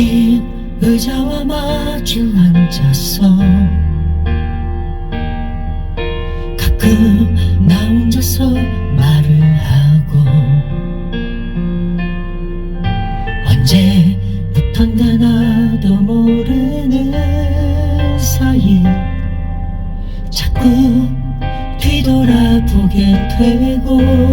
빈 의자와 마주 앉았어 가끔 나 혼자서 말을 하고 언제부턴가 나도 모르는 사이 자꾸 뒤돌아보게 되고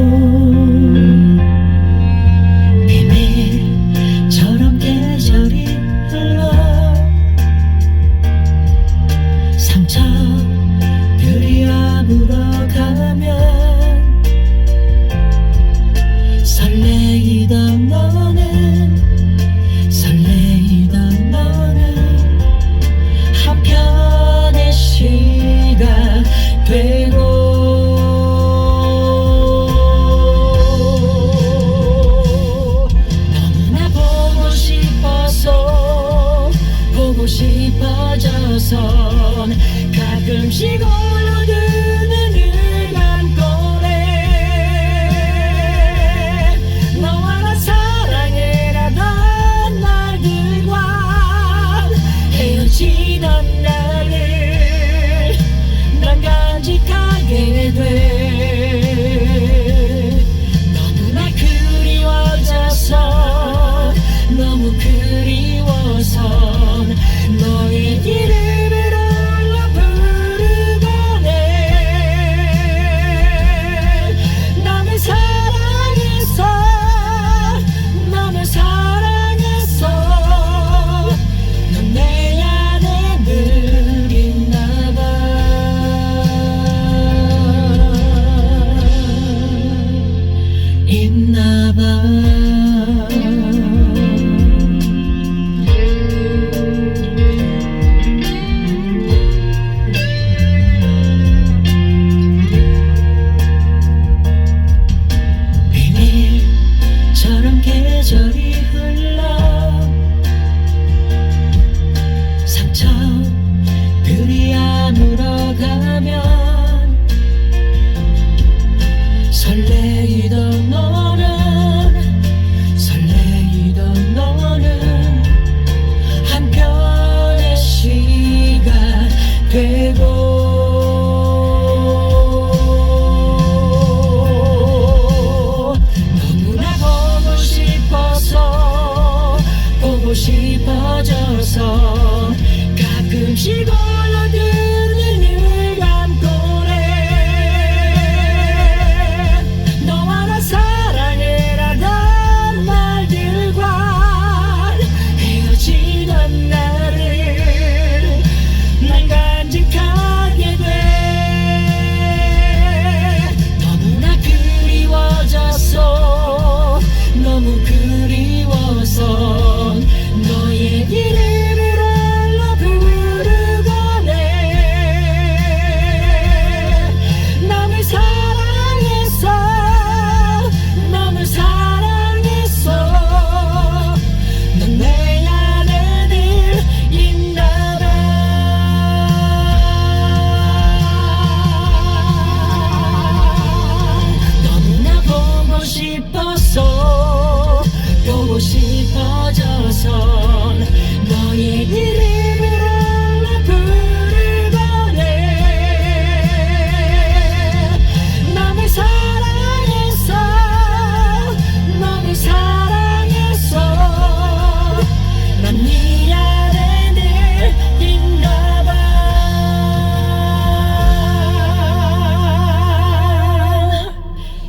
싶어져서 가끔씩 올라 in the blood.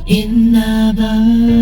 in the bird.